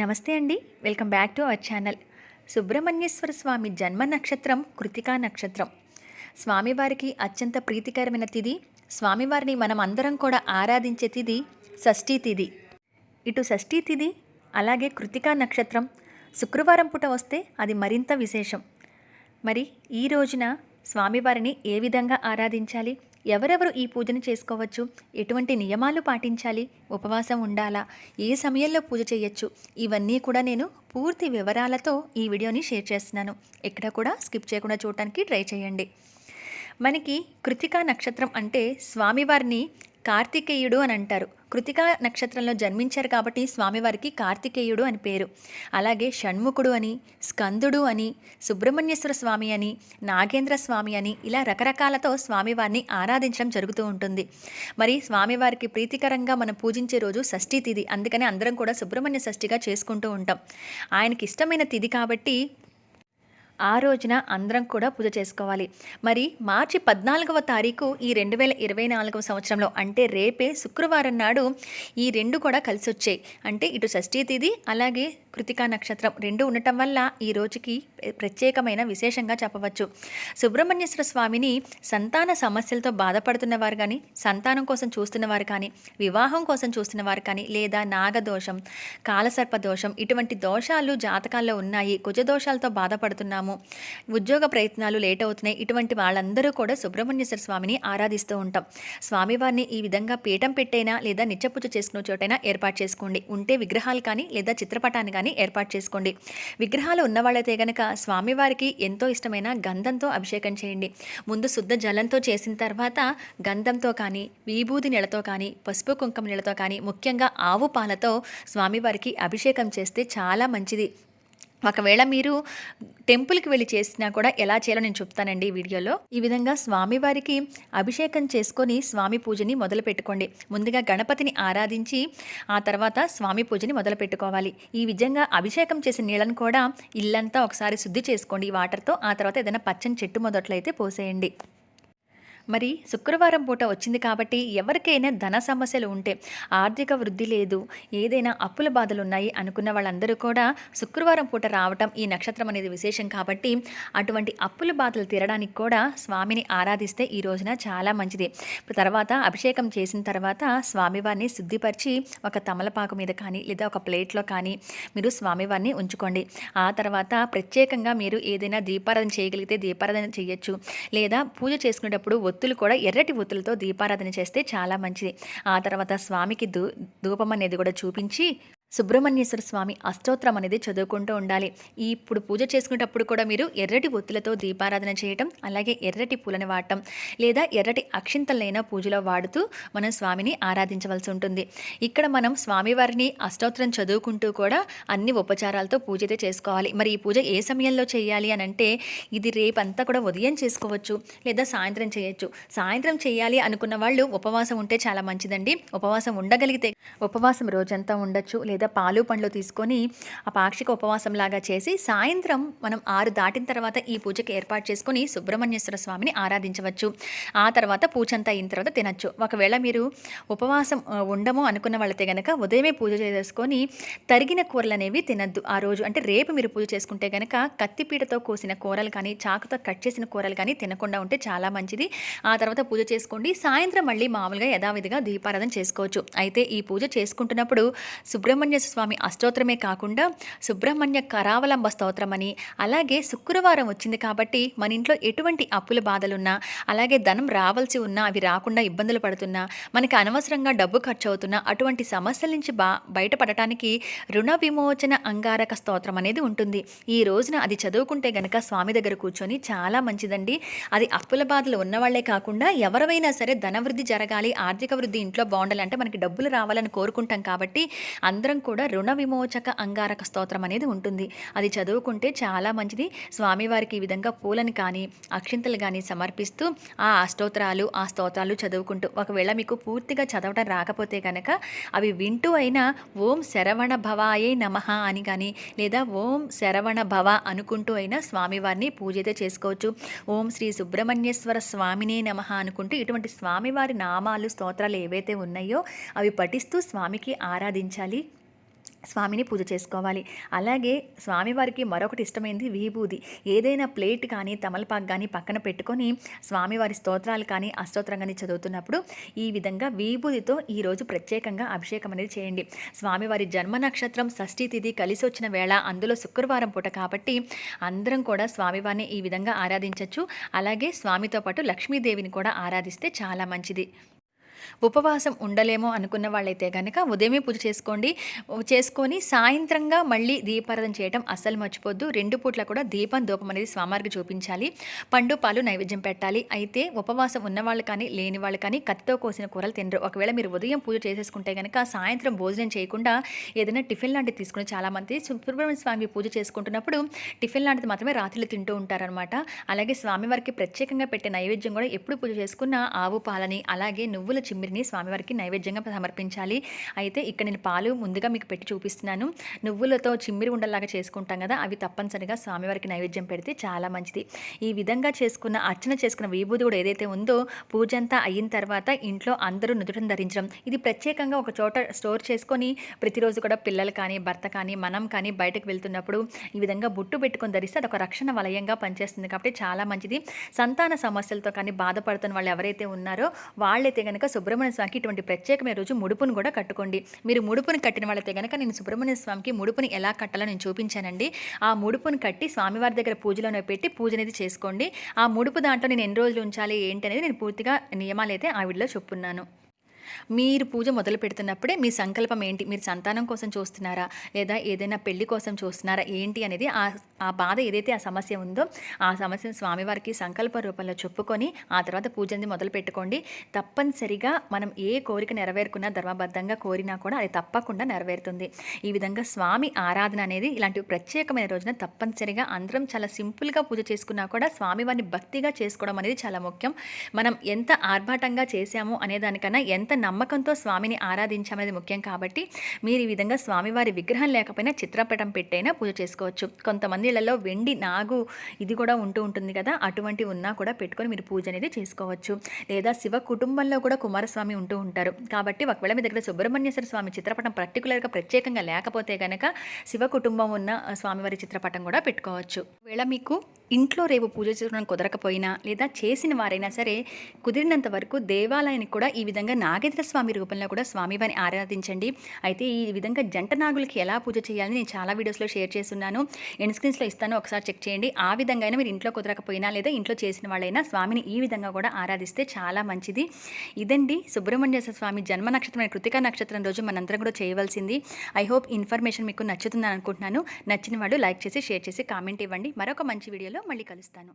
నమస్తే అండి. Welcome back to our channel. Subrahmanyeswara Swamy జన్మ నక్షత్రం కృతికా నక్షత్రం. స్వామివారికి అత్యంత ప్రీతికరమైన తిది స్వామివారిని మనం అందరం కూడా ఆరాధించే తిది షష్ఠీ తిథి. ఇటు షష్ఠీ తిథి అలాగే కృతికా నక్షత్రం. శుక్రవారం పూట వస్తే అది మరింత విశేషం. మరి ఈ రోజున స్వామివారిని ఏ విధంగా ఆరాధించాలి? ఎవరెవరు ఈ పూజను చేసుకోవచ్చు? ఎటువంటి నియమాలు పాటించాలి? ఉపవాసం ఉండాలా? ఏ సమయంలో పూజ చేయొచ్చు? ఇవన్నీ కూడా నేను పూర్తి వివరాలతో ఈ వీడియోని షేర్ చేస్తున్నాను. ఎక్కడ కూడా స్కిప్ చేయకుండా చూడటానికి ట్రై చేయండి. మనకి కృతికా నక్షత్రం అంటే స్వామివారిని కార్తికేయుడు అని అంటారు. కృతికా నక్షత్రంలో జన్మించారు కాబట్టి స్వామివారికి కార్తికేయుడు అని పేరు. అలాగే షణ్ముఖుడు అని స్కందుడు అని సుబ్రహ్మణ్యేశ్వర స్వామి అని నాగేంద్ర స్వామి అని ఇలా రకరకాలతో స్వామివారిని ఆరాధించడం జరుగుతూ ఉంటుంది. మరి స్వామివారికి ప్రీతికరంగా మనం పూజించే రోజు షష్ఠీ తిథి అందుకని అందరం కూడా సుబ్రహ్మణ్య షష్ఠిగా చేసుకుంటూ ఉంటాం. ఆయనకి ఇష్టమైన తిథి కాబట్టి ఆ రోజున అందరం కూడా పూజ చేసుకోవాలి. మరి మార్చి పద్నాలుగవ తారీఖు ఈ రెండు వేల ఇరవై నాలుగవ సంవత్సరంలో అంటే రేపే శుక్రవారం నాడు ఈ రెండు కూడా కలిసి వచ్చాయి. అంటే ఇటు షష్ఠీ తిథి అలాగే కృతికా నక్షత్రం రెండు ఉండటం వల్ల ఈ రోజుకి ప్రత్యేకమైన విశేషంగా చెప్పవచ్చు. సుబ్రహ్మణ్యేశ్వర స్వామిని సంతాన సమస్యలతో బాధపడుతున్న వారు కానీ సంతానం కోసం చూస్తున్న వారు కానీ వివాహం కోసం చూస్తున్న వారు కానీ లేదా నాగదోషం కాలసర్ప దోషం ఇటువంటి దోషాలు జాతకాల్లో ఉన్నాయి. కుజదోషాలతో బాధపడుతున్నాము. ఉద్యోగ ప్రయత్నాలు లేట్ అవుతున్నాయి. ఇటువంటి వాళ్ళందరూ కూడా సుబ్రహ్మణ్యేశ్వర స్వామిని ఆరాధిస్తూ ఉంటాం. స్వామివారిని ఈ విధంగా పీఠం పెట్టైనా లేదా నిత్యపూజ చేసుకునే చోటైనా ఏర్పాటు చేసుకోండి. ఉంటే విగ్రహాలు కానీ లేదా చిత్రపటాన్ని కానీ ఏర్పాటు చేసుకోండి. విగ్రహాలు ఉన్నవాళ్ళైతే గనక స్వామివారికి ఎంతో ఇష్టమైన గంధంతో అభిషేకం చేయండి. ముందు శుద్ధ జలంతో చేసిన తర్వాత గంధంతో కానీ విభూది నీళ్ళతో కానీ పసుపు కుంకుమ నీళ్ళతో కానీ ముఖ్యంగా ఆవు పాలతో స్వామివారికి అభిషేకం చేస్తే చాలా మంచిది. ఒకవేళ మీరు టెంపుల్కి వెళ్ళి చేసినా కూడా ఎలా చేయాలో నేను చెప్తానండి ఈ వీడియోలో. ఈ విధంగా స్వామివారికి అభిషేకం చేసుకొని స్వామి పూజని మొదలు పెట్టుకోండి. ముందుగా గణపతిని ఆరాధించి ఆ తర్వాత స్వామి పూజని మొదలు పెట్టుకోవాలి. ఈ విధంగా అభిషేకం చేసిన నీళ్ళను కూడా ఇల్లంతా ఒకసారి శుద్ధి చేసుకోండి ఈ వాటర్తో. ఆ తర్వాత ఏదైనా పచ్చని చెట్టు మొదట్లయితే పోసేయండి. మరి శుక్రవారం పూట వచ్చింది కాబట్టి ఎవరికైనా ధన సమస్యలు ఉంటే ఆర్థిక వృద్ధి లేదు ఏదైనా అప్పుల బాధలు ఉన్నాయి అనుకున్న వాళ్ళందరూ కూడా శుక్రవారం పూట రావటం ఈ నక్షత్రం అనేది విశేషం కాబట్టి అటువంటి అప్పుల బాధలు తీరడానికి కూడా స్వామిని ఆరాధిస్తే ఈ రోజున చాలా మంచిది. తర్వాత అభిషేకం చేసిన తర్వాత స్వామివారిని శుద్ధిపరిచి ఒక తమలపాకు మీద కానీ లేదా ఒక ప్లేట్లో కానీ మీరు స్వామివారిని ఉంచుకోండి. ఆ తర్వాత ప్రత్యేకంగా మీరు ఏదైనా దీపారాధన చేయగలిగితే దీపారాధన చేయొచ్చు. లేదా పూజ చేసుకునేటప్పుడు ఒత్తులు కూడా ఎర్రటి ఒత్తులతో దీపారాధన చేస్తే చాలా మంచిది. ఆ తర్వాత స్వామికి దూ ధూపం అనేది కూడా చూపించి సుబ్రహ్మణ్యేశ్వర స్వామి అష్టోత్తరం అనేది చదువుకుంటూ ఉండాలి. ఈ ఇప్పుడు పూజ చేసుకునేటప్పుడు కూడా మీరు ఎర్రటి ఒత్తులతో దీపారాధన చేయటం అలాగే ఎర్రటి పూలను వాడటం లేదా ఎర్రటి అక్షింతలైన పూజలో వాడుతూ మనం స్వామిని ఆరాధించవలసి ఉంటుంది. ఇక్కడ మనం స్వామివారిని అష్టోత్తరం చదువుకుంటూ కూడా అన్ని ఉపచారాలతో పూజ అయితే చేసుకోవాలి. మరి ఈ పూజ ఏ సమయంలో చేయాలి అని అంటే ఇది రేపంతా కూడా ఉదయం చేసుకోవచ్చు లేదా సాయంత్రం చేయొచ్చు. సాయంత్రం చేయాలి అనుకున్న వాళ్ళు ఉపవాసం ఉంటే చాలా మంచిదండి. ఉపవాసం ఉండగలిగితే ఉపవాసం రోజంతా ఉండొచ్చు లేదా పాలు పండ్లు తీసుకొని ఆ పాక్షిక ఉపవాసం లాగా చేసి సాయంత్రం మనం ఆరు దాటిన తర్వాత ఈ పూజకి ఏర్పాటు చేసుకొని సుబ్రహ్మణ్యేశ్వర స్వామిని ఆరాధించవచ్చు. ఆ తర్వాత పూజ అంతా అయిన తర్వాత తినచ్చు. ఒకవేళ మీరు ఉపవాసం ఉండము అనుకున్న వాళ్ళతే గనక ఉదయమే పూజ చేసుకొని తరిగిన కూరలు అనేవి తినద్దు. ఆ రోజు అంటే రేపు మీరు పూజ చేసుకుంటే గనక కత్తిపీటతో కోసిన కూరలు కానీ చాకుతో కట్ చేసిన కూరలు కానీ తినకుండా ఉంటే చాలా మంచిది. ఆ తర్వాత పూజ చేసుకోండి. సాయంత్రం మళ్ళీ మామూలుగా యథావిధిగా దీపారాధన చేసుకోవచ్చు. అయితే ఈ పూజ చేసుకుంటున్నప్పుడు సుబ్రహ్మణ్య స్వామి అష్టోత్తరమే కాకుండా సుబ్రహ్మణ్య కరావలంబ స్తోత్రమని అలాగే శుక్రవారం వచ్చింది కాబట్టి మన ఇంట్లో ఎటువంటి అప్పుల బాధలున్నా అలాగే ధనం రావాల్సి ఉన్నా అవి రాకుండా ఇబ్బందులు పడుతున్నా మనకి అనవసరంగా డబ్బు ఖర్చు అవుతున్నా అటువంటి సమస్యల నుంచి బా బయటపడటానికి రుణ విమోచన అంగారక స్తోత్రం అనేది ఉంటుంది. ఈ రోజున అది చదువుకుంటే గనక స్వామి దగ్గర కూర్చొని చాలా మంచిదండి. అది అప్పుల బాధలు ఉన్నవాళ్ళే కాకుండా ఎవరైనా సరే ధనవృద్ధి జరగాలి ఆర్థిక వృద్ధి ఇంట్లో బాగుండాలంటే మనకి డబ్బులు రావాలని కోరుకుంటాం కాబట్టి అందరం కూడా రుణ విమోచక అంగారక స్తోత్రం అనేది ఉంటుంది. అది చదువుకుంటే చాలా మంచిది. స్వామివారికి ఈ విధంగా పూలను కానీ అక్షింతలు కానీ సమర్పిస్తూ ఆ అష్టోత్తరాలు ఆ స్తోత్రాలు చదువుకుంటూ ఒకవేళ మీకు పూర్తిగా చదవటం రాకపోతే కనుక అవి వింటూ అయినా ఓం శరవణ భవాయే నమః అని కానీ లేదా ఓం శరవణ భవ అనుకుంటూ అయినా స్వామివారిని పూజ అయితే చేసుకోవచ్చు. ఓం శ్రీ సుబ్రహ్మణ్యేశ్వర స్వామినే నమః అనుకుంటూ ఇటువంటి స్వామివారి నామాలు స్తోత్రాలు ఏవైతే ఉన్నాయో అవి పఠిస్తూ స్వామికి ఆరాధించాలి. స్వామిని పూజ చేసుకోవాలి. అలాగే స్వామివారికి మరొకటి ఇష్టమైంది విభూది. ఏదైనా ప్లేట్ కానీ తమలపాకు కానీ పక్కన పెట్టుకొని స్వామివారి స్తోత్రాలు కానీ అష్టోత్తరం కానీ చదువుతున్నప్పుడు ఈ విధంగా విభూదితో ఈరోజు ప్రత్యేకంగా అభిషేకం అనేది చేయండి. స్వామివారి జన్మ నక్షత్రం షష్ఠీ తిథి కలిసి వచ్చిన వేళ అందులో శుక్రవారం పూట కాబట్టి అందరం కూడా స్వామివారిని ఈ విధంగా ఆరాధించవచ్చు అలాగే స్వామితో పాటు లక్ష్మీదేవిని కూడా ఆరాధిస్తే చాలా మంచిది. ఉపవాసం ఉండలేమో అనుకున్న వాళ్ళైతే కనుక ఉదయమే పూజ చేసుకోండి. చేసుకొని సాయంత్రంగా మళ్ళీ దీపారాధన చేయడం అస్సలు మర్చిపోద్దు. రెండు పూట్ల కూడా దీపం దూపం అనేది స్వామివారికి చూపించాలి. పండు పాలు నైవేద్యం పెట్టాలి. అయితే ఉపవాసం ఉన్న వాళ్ళు కానీ లేని వాళ్ళు కానీ కత్తితో కోసిన కూరలు తినరు. ఒకవేళ మీరు ఉదయం పూజ చేసేసుకుంటే కనుక సాయంత్రం భోజనం చేయకుండా ఏదైనా టిఫిన్ లాంటివి తీసుకుని చాలామంది సుబ్రహ్మణ్య స్వామి పూజ చేసుకుంటున్నప్పుడు టిఫిన్ లాంటిది మాత్రమే రాత్రిలో తింటూ ఉంటారనమాట అలాగే స్వామివారికి ప్రత్యేకంగా పెట్టే నైవేద్యం కూడా ఎప్పుడు పూజ చేసుకున్నా ఆవు పాలని అలాగే నువ్వుల చిమ్మిరిని స్వామివారికి నైవేద్యంగా సమర్పించాలి. అయితే ఇక్కడ నేను పాలు ముందుగా మీకు పెట్టి చూపిస్తున్నాను. నువ్వులతో చిమ్మిరి ఉండలాగా చేసుకుంటాం కదా అవి తప్పనిసరిగా స్వామివారికి నైవేద్యం పెడితే చాలా మంచిది. ఈ విధంగా చేసుకున్న అర్చన చేసుకున్న విభూది కూడా ఏదైతే ఉందో పూజ అంతా అయిన తర్వాత ఇంట్లో అందరూ నుదుటను ధరించడం. ఇది ప్రత్యేకంగా ఒక చోట స్టోర్ చేసుకొని ప్రతిరోజు కూడా పిల్లలు కానీ భర్త కానీ మనం కానీ బయటకు వెళ్తున్నప్పుడు ఈ విధంగా బుట్టు పెట్టుకొని ధరిస్తే అదొక రక్షణ వలయంగా పనిచేస్తుంది కాబట్టి చాలా మంచిది. సంతాన సమస్యలతో కానీ బాధపడుతున్న వాళ్ళు ఎవరైతే ఉన్నారో వాళ్ళైతే కనుక సుబ్రహ్మణ్య స్వామికి ఇటువంటి ప్రత్యేకమైన రోజు ముడుపును కూడా కట్టుకోండి. మీరు ముడుపును కట్టిన వాళ్ళతే కనుక నేను సుబ్రహ్మణ్య స్వామికి ముడుపుని ఎలా కట్టాలో నేను చూపించానండి. ఆ ముడుపును కట్టి స్వామివారి దగ్గర పూజలోనే పెట్టి పూజ అనేది చేసుకోండి. ఆ ముడుపు దాంట్లో నేను ఎన్ని రోజులు ఉంచాలి ఏంటి అనేది నేను పూర్తిగా నియమాలు అయితే ఆ వీడియోలో చెప్పున్నాను. మీరు పూజ మొదలు పెడుతున్నప్పుడే మీ సంకల్పం ఏంటి? మీరు సంతానం కోసం చూస్తున్నారా? లేదా ఏదైనా పెళ్ళి కోసం చూస్తున్నారా? ఏంటి అనేది ఆ ఆ బాధ ఏదైతే ఆ సమస్య ఉందో ఆ సమస్యను స్వామివారికి సంకల్ప రూపంలో చెప్పుకొని ఆ తర్వాత పూజ అనేది మొదలు పెట్టుకోండి. తప్పనిసరిగా మనం ఏ కోరిక నెరవేరుకున్నా ధర్మబద్ధంగా కోరినా కూడా అది తప్పకుండా నెరవేరుతుంది. ఈ విధంగా స్వామి ఆరాధన అనేది ఇలాంటి ప్రత్యేకమైన రోజున తప్పనిసరిగా అందరం చాలా సింపుల్గా పూజ చేసుకున్నా కూడా స్వామివారిని భక్తిగా చేసుకోవడం అనేది చాలా ముఖ్యం. మనం ఎంత ఆర్భాటంగా చేశాము అనే దానికన్నా ఎంత నమ్మకంతో స్వామిని ఆరాధించామనేది ముఖ్యం కాబట్టి మీరు ఈ విధంగా స్వామివారి విగ్రహం లేకపోయినా చిత్రపటం పెట్టైనా పూజ చేసుకోవచ్చు. కొంతమంది ఇళ్ళలో వెండి నాగు ఇది కూడా ఉంటూ ఉంటుంది కదా అటువంటి ఉన్నా కూడా పెట్టుకొని మీరు పూజ అనేది చేసుకోవచ్చు. లేదా శివ కుటుంబంలో కూడా కుమారస్వామి ఉంటూ ఉంటారు. కాబట్టి ఒకవేళ మీ దగ్గర సుబ్రహ్మణ్యేశ్వర స్వామి చిత్రపటం పర్టికులర్గా ప్రత్యేకంగా లేకపోతే కనుక శివ కుటుంబం ఉన్న స్వామివారి చిత్రపటం కూడా పెట్టుకోవచ్చు. వేళ మీకు ఇంట్లో రేపు పూజ చేసుకోవడం కుదరకపోయినా లేదా చేసిన వారైనా సరే కుదిరినంత వరకు దేవాలయానికి కూడా ఈ విధంగా నాగేంద్ర స్వామి రూపంలో కూడా స్వామివారిని ఆరాధించండి. అయితే ఈ విధంగా జంట నాగులకి ఎలా పూజ చేయాలని నేను చాలా వీడియోస్లో షేర్ చేస్తున్నాను. ఎండ్ స్క్రీన్స్లో ఇస్తాను ఒకసారి చెక్ చేయండి. ఆ విధంగా అయినా మీరు ఇంట్లో కుదరకపోయినా లేదా ఇంట్లో చేసిన వాళ్ళైనా స్వామిని ఈ విధంగా కూడా ఆరాధిస్తే చాలా మంచిది. ఇదండి సుబ్రహ్మణ్యేశ్వర స్వామి జన్మ నక్షత్రమైన కృతికా నక్షత్రం రోజు మనందరం కూడా చేయవలసింది. ఐ హోప్ ఇన్ఫర్మేషన్ మీకు నచ్చుతుందని అనుకుంటున్నాను. నచ్చిన వాళ్ళు లైక్ చేసి షేర్ చేసి కామెంట్ ఇవ్వండి. మరొక మంచి వీడియోలో మళ్ళీ కలుస్తాను.